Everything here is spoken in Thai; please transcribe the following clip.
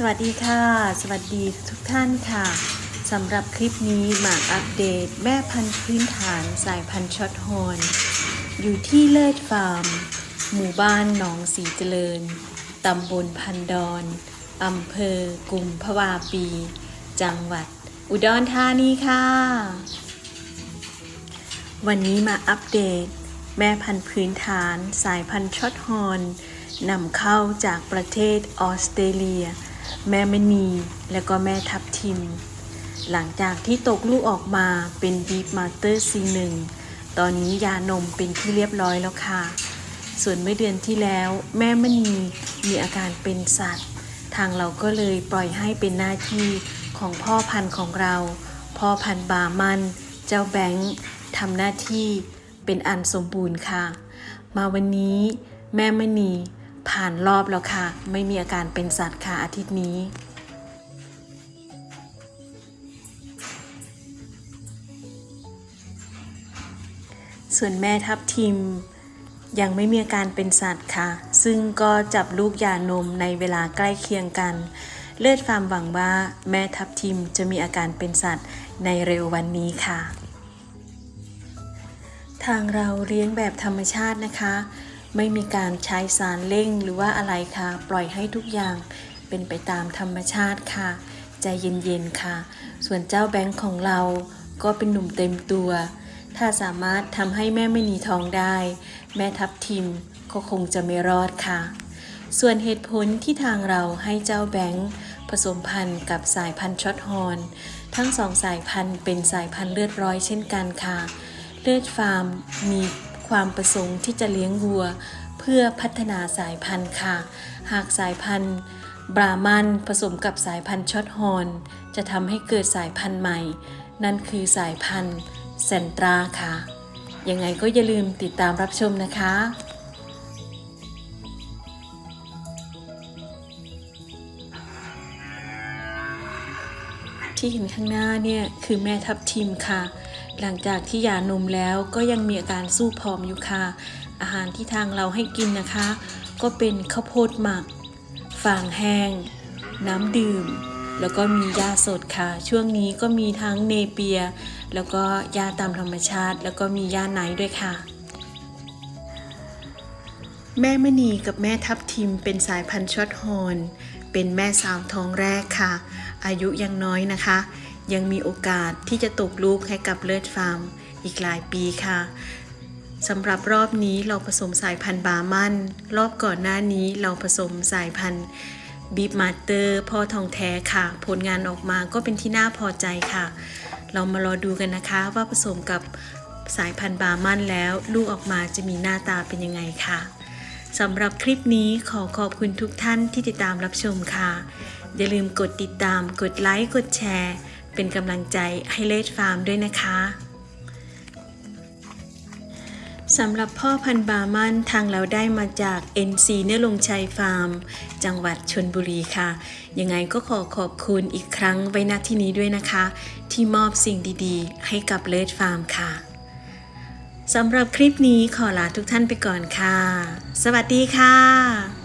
สวัสดีค่ะ สวัสดีทุกท่านค่ะสำหรับคลิปนี้มาอัปเดต แม่พันธุ์พื้นฐานสายพันธุ์ช็อตฮอนอยู่ที่เลิศฟาร์ม หมู่บ้านหนองสีเจริญตำบลพันดอนอำเภอกุมภวาปี จังหวัด อุดรธานีค่ะ วันนี้มาอัปเดต แม่พันธุ์พื้นฐานสายพันธุ์ช็อตฮอนนำเข้าจากประเทศออสเตรเลีย แม่มณีและก็แม่ทับทิม หลังจากที่ตกลูกออกมาเป็นบีฟมาสเตอร์ซีหนึ่งตอนนี้ยานมเป็นที่เรียบร้อยแล้วค่ะ ส่วนเมื่อเดือนที่แล้ว แม่มณีมีอาการเป็นสัตว์ ทางเราก็เลยปล่อยให้เป็นหน้าที่ของพ่อพันธุ์ของเรา พ่อพันธุ์บามัน เจ้าแบงค์ทำหน้าที่เป็นอันสมบูรณ์ค่ะ มาวันนี้แม่มณี ผ่านรอบแล้วค่ะ ไม่มีอาการเป็นสัตว์ค่ะอาทิตย์นี้ส่วนแม่ทับทิม ยังไม่มีอาการเป็นสัตว์ค่ะ ซึ่งก็จับลูกยานมในเวลาใกล้เคียงกัน เลือดฟาร์มหวังว่าแม่ทับทิมจะมีอาการเป็นสัตว์ในเร็ววันนี้ค่ะ ทางเราเลี้ยงแบบธรรมชาตินะคะ ไม่มีการใช้สารเร่งหรือว่าอะไรค่ะ ปล่อยให้ทุกอย่างเป็นไปตามธรรมชาติค่ะ ใจเย็นๆค่ะ ส่วนเจ้าแบงค์ของเราก็เป็นหนุ่มเต็มตัว ถ้าสามารถทำให้แม่ไม่หนีทองได้ แม่ทับทิมก็คงจะไม่รอดค่ะ ส่วนเหตุผลที่ทางเราให้เจ้าแบงค์ผสมพันธุ์กับสายพันธุ์ช็อตฮอร์นทั้งสองสายพันธุ์เป็นสายพันธุ์เลือดร้อยเช่นกันค่ะ เลือดฟาร์มมี ความประสงค์ที่จะเลี้ยงวัว เพื่อพัฒนาสายพันธุ์ค่ะ หากสายพันธุ์บรามันผสมกับสายพันธุ์ช็อตฮอนจะทำให้เกิดสายพันธุ์ใหม่ นั่นคือสายพันธุ์เซนตราค่ะ ยังไงก็อย่าลืมติดตามรับชมนะคะที่เห็นข้างหน้าเนี่ยคือแม่ทับทิมค่ะ หลังจากที่หย่านมแล้วก็ยังมีอาการสู้ผอมอยู่ค่ะ อาหารที่ทางเราให้กินนะคะ ก็เป็นข้าวโพดหมักฟางแห้ง น้ำดื่ม แล้วก็มียาสดค่ะ ช่วงนี้ก็มีทั้งเนเปีย แล้วก็ยาตามธรรมชาติ แล้วก็มียาไนท์ด้วยค่ะแม่มณีกับแม่ทับทิมเป็นสายพันธุ์ช็อตฮอร์นเป็นแม่สาวท้องแรกค่ะ อายุยังน้อยนะคะ ยังมีโอกาสที่จะตกลูกให้กับเลิศฟาร์ม อีกหลายปีค่ะสำหรับรอบนี้เราผสมสายพันธุ์บามันรอบก่อนหน้านี้เราผสมสายพันธุ์บีบมาเตอร์พ่อทองแท้ค่ะ ผลงานออกมาก็เป็นที่น่าพอใจค่ะ เรามารอดูกันนะคะว่าผสมกับสายพันธุ์บามันแล้ว ลูกออกมาจะมีหน้าตาเป็นยังไงค่ะสำหรับคลิปนี้ขอขอบคุณทุกท่านที่ติดตามรับชมค่ะ อย่าลืมกดติดตาม กดไลค์ กดแชร์ เป็นกำลังใจให้เลดฟาร์มด้วยนะคะสำหรับพ่อพันธุ์บามันทางเราได้มาจาก NC เนื้อลงชัยฟาร์ม จังหวัดชนบุรีค่ะ ยังไงก็ขอขอบคุณอีกครั้งไว้ณที่นี้ด้วยนะคะ ที่มอบสิ่งดีๆ ให้กับเลดฟาร์มค่ะสำหรับคลิปนี้ขอลาทุกท่านไปก่อนค่ะ สวัสดีค่ะ